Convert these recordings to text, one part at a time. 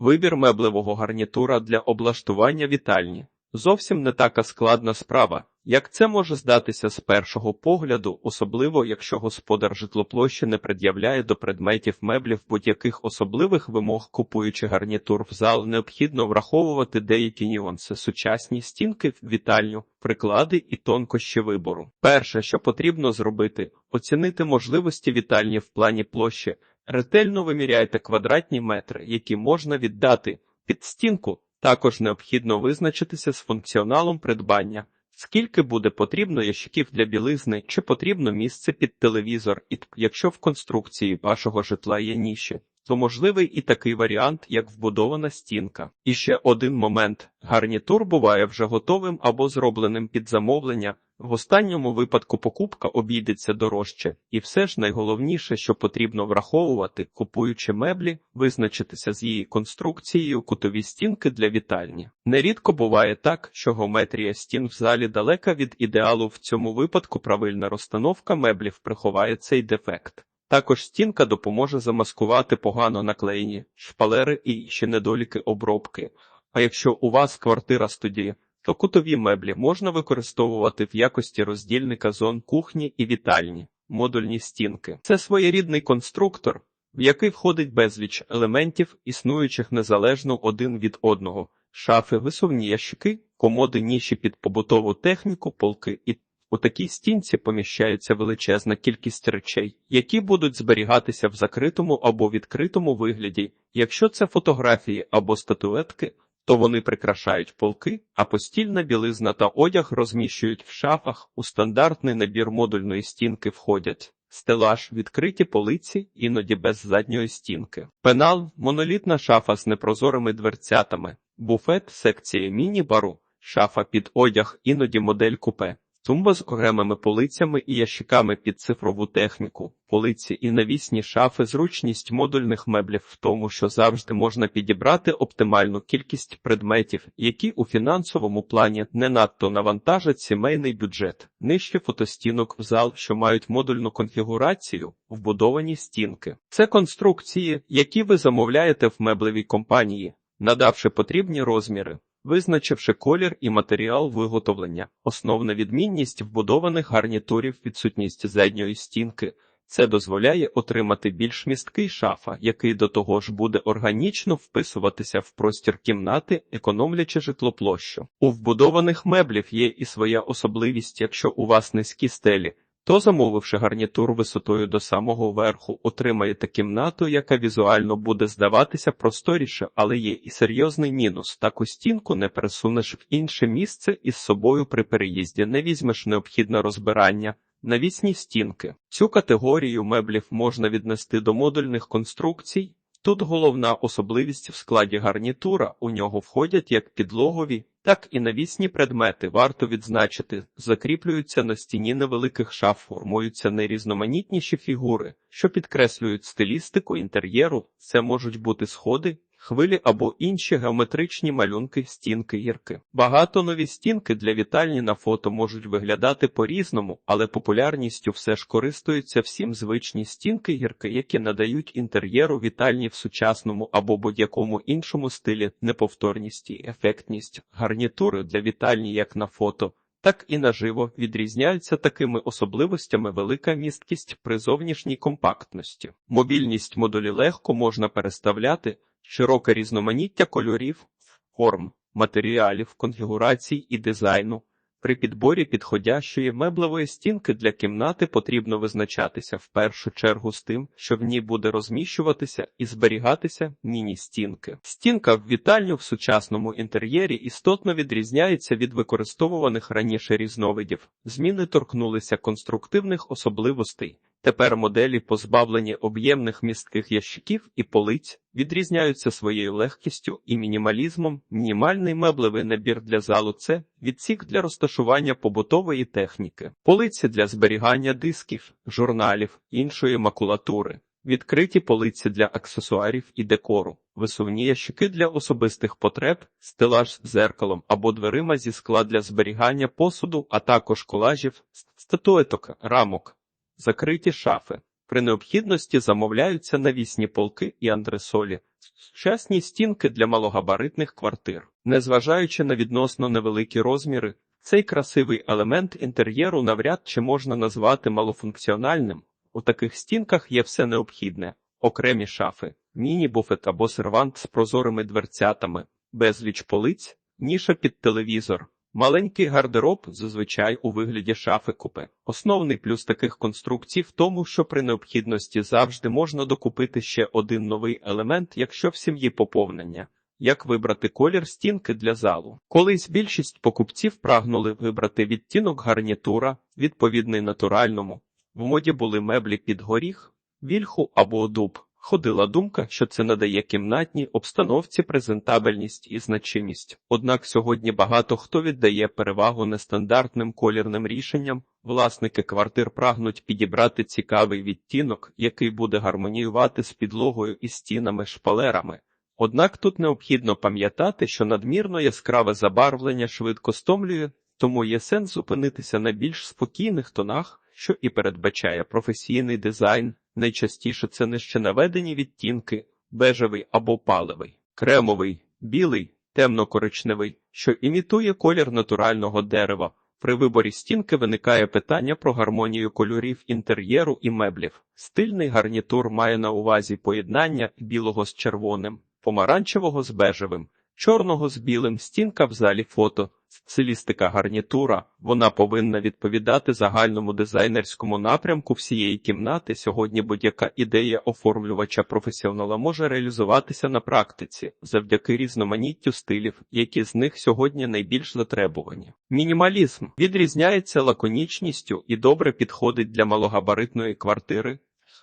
Вибір меблевого гарнітура для облаштування вітальні зовсім не така складна справа, як це може здатися з першого погляду, особливо якщо господар житлоплощі не пред'являє до предметів меблів будь-яких особливих вимог, купуючи гарнітур в зал, необхідно враховувати деякі нюанси, сучасні стінки в вітальню, приклади і тонкощі вибору. Перше, що потрібно зробити, оцінити можливості вітальні в плані площі. Ретельно виміряйте квадратні метри, які можна віддати під стінку. Також необхідно визначитися з функціоналом придбання, скільки буде потрібно ящиків для білизни, чи потрібно місце під телевізор, якщо в конструкції вашого житла є ніші, то можливий і такий варіант, як вбудована стінка. І ще один момент: гарнітур буває вже готовим або зробленим під замовлення. В останньому випадку покупка обійдеться дорожче, і все ж найголовніше, що потрібно враховувати, купуючи меблі, визначитися з її конструкцією кутові стінки для вітальні. Нерідко буває так, що геометрія стін в залі далека від ідеалу. В цьому випадку правильна розстановка меблів приховає цей дефект. Також стінка допоможе замаскувати погано наклеєні шпалери і ще недоліки обробки. А якщо у вас квартира студії, то кутові меблі можна використовувати в якості роздільника зон кухні і вітальні, модульні стінки. Це своєрідний конструктор, в який входить безліч елементів, існуючих незалежно один від одного, шафи, висувні ящики, комоди, ніші під побутову техніку, полки і у такій стінці поміщається величезна кількість речей, які будуть зберігатися в закритому або відкритому вигляді. Якщо це фотографії або статуетки, то вони прикрашають полки, а постільна білизна та одяг розміщують в шафах. У стандартний набір модульної стінки входять стелаж, відкриті полиці, іноді без задньої стінки, пенал, монолітна шафа з непрозорими дверцятами, буфет, секція міні-бару, шафа під одяг, іноді модель купе. Тумба з окремими полицями і ящиками під цифрову техніку, полиці і навісні шафи, зручність модульних меблів в тому, що завжди можна підібрати оптимальну кількість предметів, які у фінансовому плані не надто навантажать сімейний бюджет, нижче фотостінок в зал, що мають модульну конфігурацію, вбудовані стінки. Це конструкції, які ви замовляєте в меблевій компанії, надавши потрібні розміри. Визначивши колір і матеріал виготовлення, основна відмінність вбудованих гарнітурів відсутність задньої стінки. Це дозволяє отримати більш місткий шафа, який до того ж буде органічно вписуватися в простір кімнати, економлячи житлоплощу. У вбудованих меблів є і своя особливість, якщо у вас низькі стелі, то, замовивши гарнітур висотою до самого верху, отримаєте кімнату, яка візуально буде здаватися просторіше, але є і серйозний мінус. Таку стінку не пересунеш в інше місце і з собою при переїзді не візьмеш необхідне розбирання. Навісні стінки. Цю категорію меблів можна віднести до модульних конструкцій. Тут головна особливість в складі гарнітура у нього входять як підлогові, так і навісні предмети варто відзначити, закріплюються на стіні невеликих шаф, формуються найрізноманітніші фігури, що підкреслюють стилістику інтер'єру. Це можуть бути сходи, хвилі або інші геометричні малюнки, стінки, гірки. Багато нові стінки для вітальні на фото можуть виглядати по-різному, але популярністю все ж користуються всім звичні стінки гірки, які надають інтер'єру вітальні в сучасному або будь-якому іншому стилі неповторність і ефектність. Гарнітури для вітальні, як на фото. Так і наживо відрізняються такими особливостями велика місткість при зовнішній компактності. Мобільність модулі легко можна переставляти, широке різноманіття кольорів, форм, матеріалів, конфігурацій і дизайну. При підборі підходящої меблевої стінки для кімнати потрібно визначатися в першу чергу з тим, що в ній буде розміщуватися і зберігатися міні-стінки. Стінка в вітальню в сучасному інтер'єрі істотно відрізняється від використовуваних раніше різновидів. Зміни торкнулися конструктивних особливостей. Тепер моделі, позбавлені об'ємних містких ящиків і полиць, відрізняються своєю легкістю і мінімалізмом. Мінімальний меблевий набір для залу це відсік для розташування побутової техніки, полиці для зберігання дисків, журналів, іншої макулатури, відкриті полиці для аксесуарів і декору, висувні ящики для особистих потреб, стелаж з зеркалом або дверима зі скла для зберігання посуду, а також колажів, статуеток, рамок закриті шафи. При необхідності замовляються навісні полки і андресолі, Сучасні стінки для малогабаритних квартир. Незважаючи на відносно невеликі розміри, цей красивий елемент інтер'єру навряд чи можна назвати малофункціональним. У таких стінках є все необхідне: окремі шафи, міні-буфет або сервант з прозорими дверцятами, безліч полиць, ніша під телевізор. Маленький гардероб зазвичай у вигляді шафи купе. Основний плюс таких конструкцій в тому, що при необхідності завжди можна докупити ще один новий елемент, якщо в сім'ї поповнення. Як вибрати колір стінки для залу? Колись більшість покупців прагнули вибрати відтінок гарнітура, відповідний натуральному. В моді були меблі під горіх, вільху або дуб. Ходила думка, що це надає кімнатній обстановці презентабельність і значимість. Однак сьогодні багато хто віддає перевагу нестандартним колірним рішенням. Власники квартир прагнуть підібрати цікавий відтінок, який буде гармоніювати з підлогою і стінами шпалерами. Однак тут необхідно пам'ятати, що надмірно яскраве забарвлення швидко стомлює, тому є сенс зупинитися на більш спокійних тонах, що і передбачає професійний дизайн. Найчастіше це нижче наведені відтінки, бежевий або паливий, кремовий, білий, темно-коричневий, що імітує колір натурального дерева. При виборі стінки виникає питання про гармонію кольорів інтер'єру і меблів. Стильний гарнітур має на увазі поєднання білого з червоним, помаранчевого з бежевим, чорного з білим, стінка в залі фото. Стилістика гарнітура, вона повинна відповідати загальному дизайнерському напрямку всієї кімнати. Сьогодні будь-яка ідея оформлювача професіонала може реалізуватися на практиці завдяки різноманіттю стилів, які з них сьогодні найбільш затребувані. Мінімалізм відрізняється лаконічністю і добре підходить для малогабаритної квартири.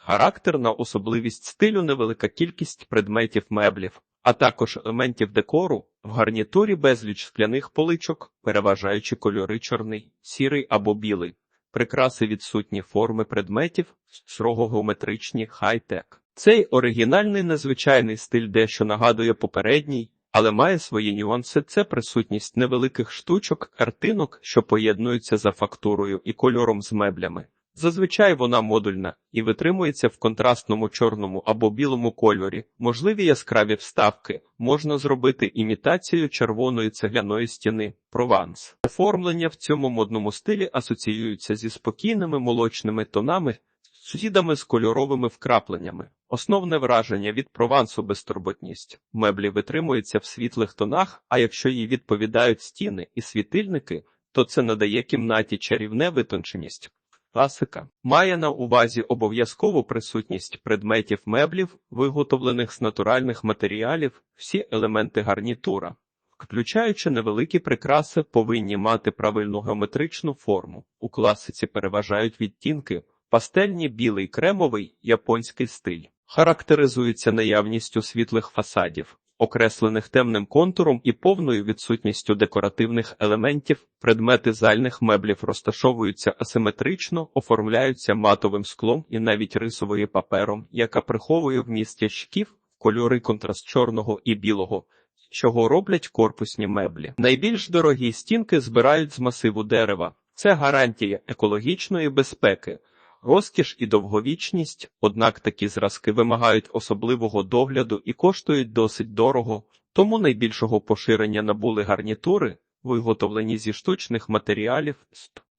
Характерна особливість стилю невелика кількість предметів меблів а також елементів декору, в гарнітурі безліч скляних поличок, переважаючи кольори чорний, сірий або білий, прикраси відсутні форми предметів, строго геометричні хай-тек. Цей оригінальний незвичайний стиль дещо нагадує попередній, але має свої нюанси. Це присутність невеликих штучок, картинок, що поєднуються за фактурою і кольором з меблями. Зазвичай вона модульна і витримується в контрастному чорному або білому кольорі. Можливі яскраві вставки можна зробити імітацію червоної цегляної стіни. Прованс. Оформлення в цьому модному стилі асоціюються зі спокійними молочними тонами, сусідами з кольоровими вкрапленнями. Основне враження від провансу безтурботність. Меблі витримуються в світлих тонах, а якщо їй відповідають стіни і світильники, то це надає кімнаті чарівне витонченість. Класика. Має на увазі обов'язкову присутність предметів меблів, виготовлених з натуральних матеріалів, всі елементи гарнітура, включаючи невеликі прикраси, повинні мати правильну геометричну форму. У класиці переважають відтінки, пастельні білий кремовий, японський стиль, характеризується наявністю світлих фасадів, окреслених темним контуром і повною відсутністю декоративних елементів, предмети зальних меблів розташовуються асиметрично, оформляються матовим склом і навіть рисовою папером, яка приховує вміст ящиків, кольори контраст чорного і білого. Чого роблять корпусні меблі. Найбільш дорогі стінки збирають з масиву дерева. Це гарантія екологічної безпеки, розкіш і довговічність, однак такі зразки вимагають особливого догляду і коштують досить дорого, тому найбільшого поширення набули гарнітури, виготовлені зі штучних матеріалів.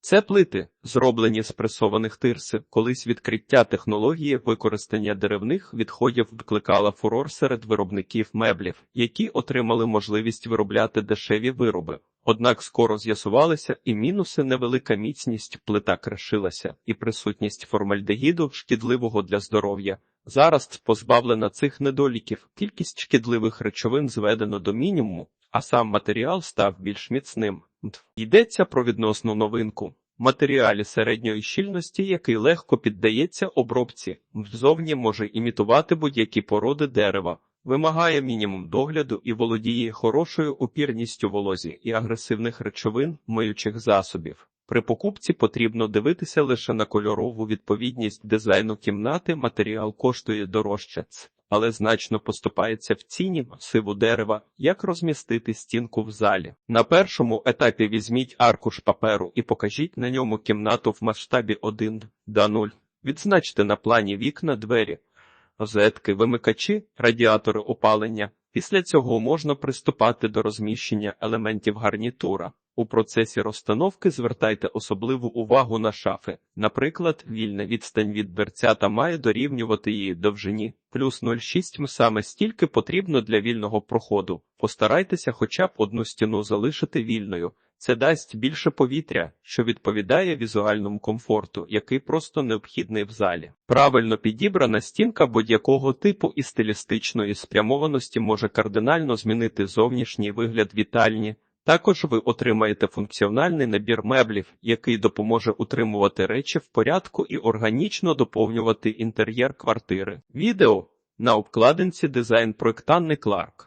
Це плити, зроблені з пресованих тирси. Колись відкриття технології використання деревних відходів викликала фурор серед виробників меблів, які отримали можливість виробляти дешеві вироби. Однак скоро з'ясувалися і мінуси невелика міцність, плита кришилася, і присутність формальдегіду, шкідливого для здоров'я. Зараз позбавлена цих недоліків, кількість шкідливих речовин зведено до мінімуму, а сам матеріал став більш міцним. Йдеться про відносну новинку. Матеріалі середньої щільності, який легко піддається обробці, ззовні може імітувати будь-які породи дерева, вимагає мінімум догляду і володіє хорошою опірністю волозі і агресивних речовин, миючих засобів. При покупці потрібно дивитися лише на кольорову відповідність дизайну кімнати, матеріал коштує дорожче, але значно поступається в ціні масиву дерева, як розмістити стінку в залі. На першому етапі візьміть аркуш паперу і покажіть на ньому кімнату в масштабі 1 до 0. Відзначте на плані вікна двері, розетки, вимикачі, радіатори опалення. Після цього можна приступати до розміщення елементів гарнітура. У процесі розстановки звертайте особливу увагу на шафи. Наприклад, вільна відстань від дверцята має дорівнювати її довжині. Плюс 0,6 м саме стільки потрібно для вільного проходу. Постарайтеся хоча б одну стіну залишити вільною. Це дасть більше повітря, що відповідає візуальному комфорту, який просто необхідний в залі. Правильно підібрана стінка будь-якого типу і стилістичної спрямованості може кардинально змінити зовнішній вигляд вітальні. Також ви отримаєте функціональний набір меблів, який допоможе утримувати речі в порядку і органічно доповнювати інтер'єр квартири. Відео на обкладинці дизайн проєктанний Кларк.